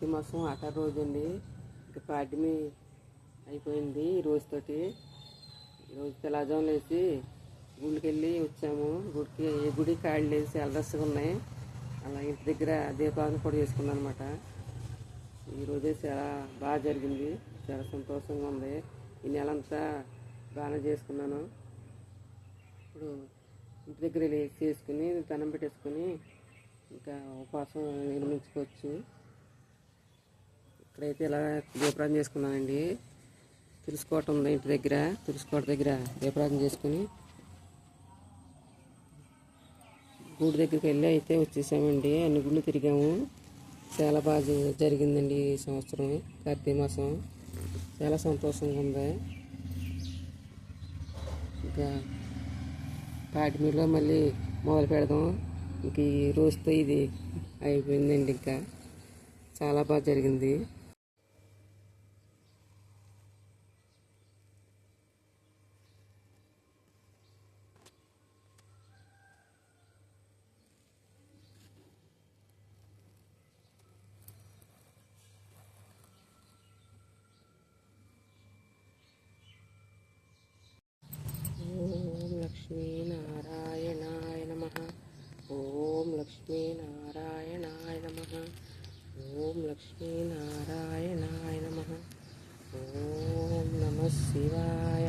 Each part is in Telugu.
కార్తీక మాసం ఆఖరి రోజు అండి ఇంకా పాడ్యమి అయిపోయింది ఈ రోజుతోటి. ఈరోజు తెలాజం లేచి గుడికి వెళ్ళి వచ్చాము. గుడికి ఏ గుడి కాళ్ళు లేచి అలరస్గా ఉన్నాయి. అలా ఇంటి దగ్గర దీపావళి కూడా చేసుకున్నాను అనమాట ఈరోజే చాలా బాగా జరిగింది. చాలా సంతోషంగా ఉంది. ఈ నెల అంతా బాగానే చేసుకున్నాను. ఇప్పుడు ఇంటి దగ్గర వెళ్ళి చేసుకుని దండం పెట్టేసుకుని ఇంకా ఉపవాసం నిర్మించుకోవచ్చు ఇక్కడైతే ఇలా దీపరాజం చేసుకున్నానండి. తులసికోట ఉంది ఇంటి దగ్గర తులసికోట దగ్గర దీపరాజం చేసుకుని గుడి దగ్గరికి వెళ్ళి అయితే వచ్చేసామండి. అన్ని గుళ్ళు తిరిగాము. చాలా బాగా జరిగిందండి ఈ సంవత్సరం కార్తీక మాసం. చాలా సంతోషంగా ఉంది. ఇంకా పాటిమీలో మళ్ళీ మొదలు పెడదాం. ఇంక ఈ రోజుతో ఇది అయిపోయిందండి ఇంకా. చాలా బాగా జరిగింది ఓం లక్ష్మీనారాయణాయ నమ ఓం లక్ష్మీనారాయణాయ నమ ఓం లక్ష్మీనారాయణాయ నమ. ఓం నమ శివాయ.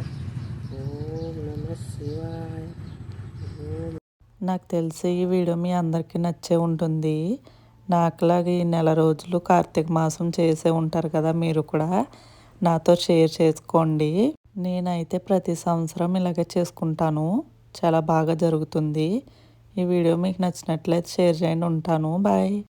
ఓం నమ శివాయ. ఓం నాకు తెలిసి ఈ వీడియో మీ అందరికీ నచ్చే ఉంటుంది. నాకులాగా ఈ నెల రోజులు కార్తీక మాసం చేసే ఉంటారు కదా మీరు కూడా. నాతో షేర్ చేసుకోండి. నేనైతే ప్రతి సంవత్సరం ఇలాగే చేసుకుంటాను. చాలా బాగా జరుగుతుంది. ఈ వీడియో మీకు నచ్చినట్లయితే షేర్ చేయండి. ఉంటాను. బాయ్.